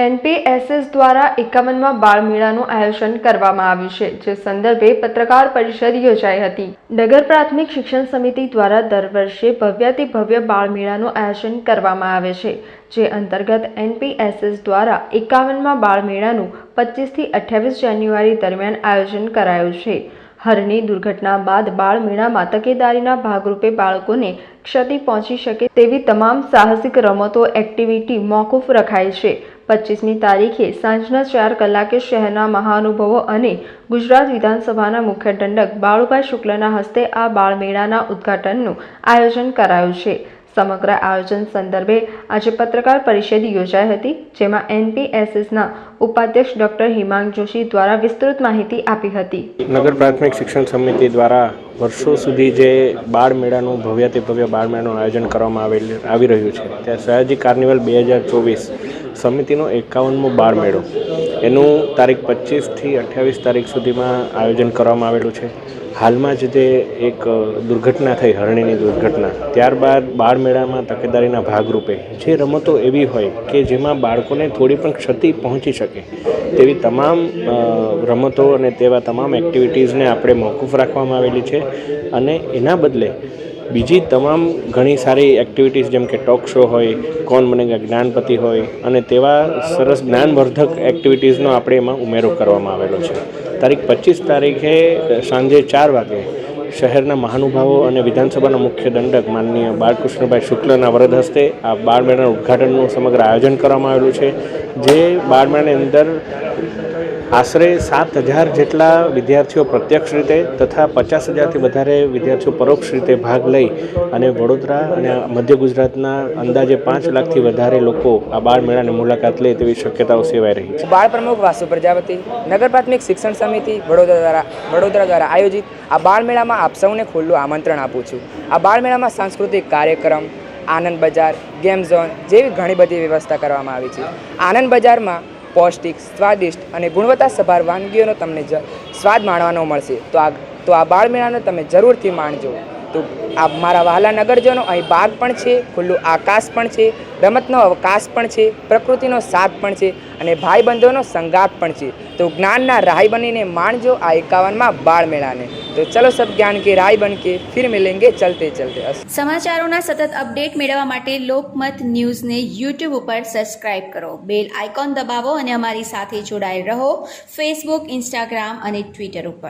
એનપીએસએસ દ્વારા એકાવનમાં બાળમેળાનું આયોજન કરવામાં આવ્યું છે, જે સંદર્ભે પત્રકાર પરિષદ યોજાઈ હતી. નગર પ્રાથમિક શિક્ષણ સમિતિ દ્વારા દર વર્ષે ભવ્યાતિ ભવ્ય બાળ મેળાનું આયોજન કરવામાં આવે છે, જે અંતર્ગત એનપીએસએસ દ્વારા એકાવનમાં બાળમેળાનું પચીસથી અઠ્યાવીસ જાન્યુઆરી દરમિયાન આયોજન કરાયું છે. હરની દુર્ઘટના બાદ બાળમેળામાં તકેદારીના ભાગરૂપે બાળકોને ક્ષતિ પહોંચી શકે તેવી તમામ સાહસિક રમતો, એક્ટિવિટી, મોકૂફ રખાય છે. પચીસમી તારીખે સાંજના ચાર કલાકે શહેરના મહાનુભવો અને ગુજરાત વિધાનસભાના મુખ્ય દંડક બાળુભાઈ શુક્લના હસ્તે આ બાળમેળાના ઉદ્ઘાટનનું આયોજન કરાયું છે. સમગ્ર આયોજન સંદર્ભે આજે પત્રકાર પરિષદ યોજાઈ હતી, જેમાં એનપીએસએસના ઉપાધ્યક્ષ ડોક્ટર હિમાંગ જોશી દ્વારા વિસ્તૃત માહિતી આપી હતી. નગર પ્રાથમિક શિક્ષણ સમિતિ દ્વારા વર્ષો સુધી જે બાળ મેળાનું ભવ્યતે ભવ્ય બાળ મેળાનું આયોજન કરવામાં આવેલ, આવી રહ્યું છે. ત્યાં સયાજી કાર્નિવલ બે હજાર ચોવીસ સમિતિનો એકાવનમો બાળ મેળો. એનું તારીખ પચીસથી અઠ્યાવીસ તારીખ સુધીમાં આયોજન કરવામાં આવેલું છે. હાલમાં જ જે એક દુર્ઘટના થઈ, હરણીની દુર્ઘટના. ત્યારબાદ બાળ મેળામાં તકેદારીના ભાગરૂપે જે રમતો એવી હોય કે જેમાં બાળકોને થોડી પણ ક્ષતિ પહોંચી શકે, તેવી તમામ રમતો અને તેવા તમામ એક્ટિવિટીઝને આપણે મોકૂફ રાખવામાં આવેલી છે. અને એના બદલે બીજી તમામ ઘણી સારી એક્ટિવિટીઝ જેમ કે ટોક શો હોય, કોણ બનેગા જ્ઞાનપતિ હોય અને તેવા સરસ જ્ઞાનવર્ધક એક્ટિવિટીઝનો આપણે એમાં ઉમેરો કરવામાં આવેલો છે. તારીખ પચીસ તારીખે સાંજે ચાર વાગે શહેરના મહાનુભાવો અને વિધાનસભાના મુખ્ય દંડક માનનીય બાળકૃષ્ણભાઈ શુક્લના વરદ હસ્તે આ બાળમેળાના ઉદ્ઘાટનનું સમગ્ર આયોજન કરવામાં આવેલું છે. જે બાળમેળાની અંદર આશરે સાત હજાર જેટલા વિદ્યાર્થીઓ પ્રત્યક્ષ રીતે તથા પચાસ હજારથી વધારે વિદ્યાર્થીઓ પરોક્ષ રીતે ભાગ લઈ અને વડોદરા અને મધ્ય ગુજરાતના અંદાજે પાંચ લાખથી વધારે લોકો આ બાળ મેળાની મુલાકાત લે તેવી શક્યતાઓ સેવાઈ રહી છે. બાળ પ્રમુખ વાસુ પ્રજાપતિ, નગર પ્રાથમિક શિક્ષણ સમિતિ વડોદરા દ્વારા વડોદરા દ્વારા આયોજિત આ બાળ મેળામાં આપ સૌને ખુલ્લું આમંત્રણ આપું છું. આ બાળ મેળામાં સાંસ્કૃતિક કાર્યક્રમ, આનંદ બજાર, ગેમ ઝોન જેવી ઘણી બધી વ્યવસ્થા કરવામાં આવી છે. આનંદ બજારમાં પૌષ્ટિક, સ્વાદિષ્ટ અને ગુણવત્તાસભર વાનગીઓનો તમને સ્વાદ માણવાનો મળશે. તો આ તો આ બાળમેળાને તમે જરૂરથી માણજો. તો આ મારા વહાલા નગરજનો અહીં બાગ પણ છે, ખુલ્લું આકાશ પણ છે, રમતનો અવકાશ પણ છે, પ્રકૃતિનો સાથ પણ છે અને ભાઈબંધોનો સંગાત પણ છે. તો જ્ઞાનના રાય બનીને માણજો આ એકાવનમાં બાળ મેળાને. તો ચલો સબ જ્ઞાન કે રાય બન કે ફિર મિલેંગે ચલતે ચલતે. સમાચારોના સતત અપડેટ મેળવવા માટે લોકમત ન્યૂઝને યુટ્યુબ ઉપર સબસ્ક્રાઇબ કરો. બેલ આઇકોન દબાવો અને અમારી સાથે જોડાયેલ રહો. ફેસબુક ઇન્સ્ટાગ્રામ અને ટ્વિટર ઉપર.